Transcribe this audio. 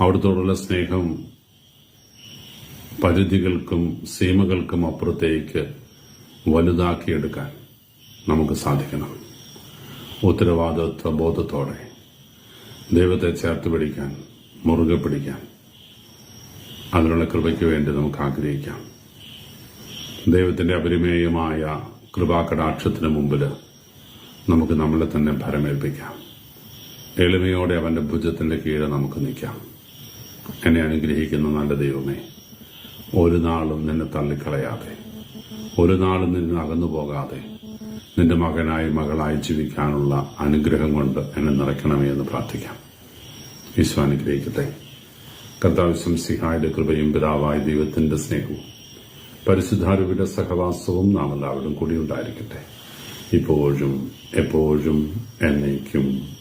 അവിടുത്തോടുള്ള സ്നേഹം പരിധികൾക്കും സീമകൾക്കും അപ്പുറത്തേക്ക് വലുതാക്കിയെടുക്കാൻ നമുക്ക് സാധിക്കണം. ഉത്തരവാദിത്വ ബോധത്തോടെ ദൈവത്തെ ചേർത്ത് പിടിക്കാൻ മുറുകെ പിടിക്കാൻ അതിനുള്ള കൃപയ്ക്ക് വേണ്ടി നമുക്ക് ആഗ്രഹിക്കാം. ദൈവത്തിന്റെ അപരിമേയമായ കൃപാകടാക്ഷത്തിന് മുമ്പിൽ നമുക്ക് നമ്മളെ തന്നെ ഭരമേൽപ്പിക്കാം. എളിമയോടെ അവന്റെ ഭുജത്തിന്റെ കീഴെ നമുക്ക് നിൽക്കാം. എന്നെ അനുഗ്രഹിക്കുന്ന നല്ല ദൈവമേ ഒരു നാളും നിന്നെ തള്ളിക്കളയാതെ ഒരു നാളും നിന്നെ അകന്നു പോകാതെ നിന്റെ മകനായി മകളായി ജീവിക്കാനുള്ള അനുഗ്രഹം കൊണ്ട് എന്നെ നിറയ്ക്കണമേ എന്ന് പ്രാർത്ഥിക്കാം. ഈശോ അനുഗ്രഹിക്കട്ടെ. കർത്താവ് സംസിഹായുടെ കൃപയും പിതാവായ ദൈവത്തിന്റെ സ്നേഹവും പരിശുദ്ധാരൂപിയുടെ സഹവാസവും നാം എല്ലാവരും കൂടി ഉണ്ടായിരിക്കട്ടെ. ഇപ്പോഴും എപ്പോഴും എന്നേക്കും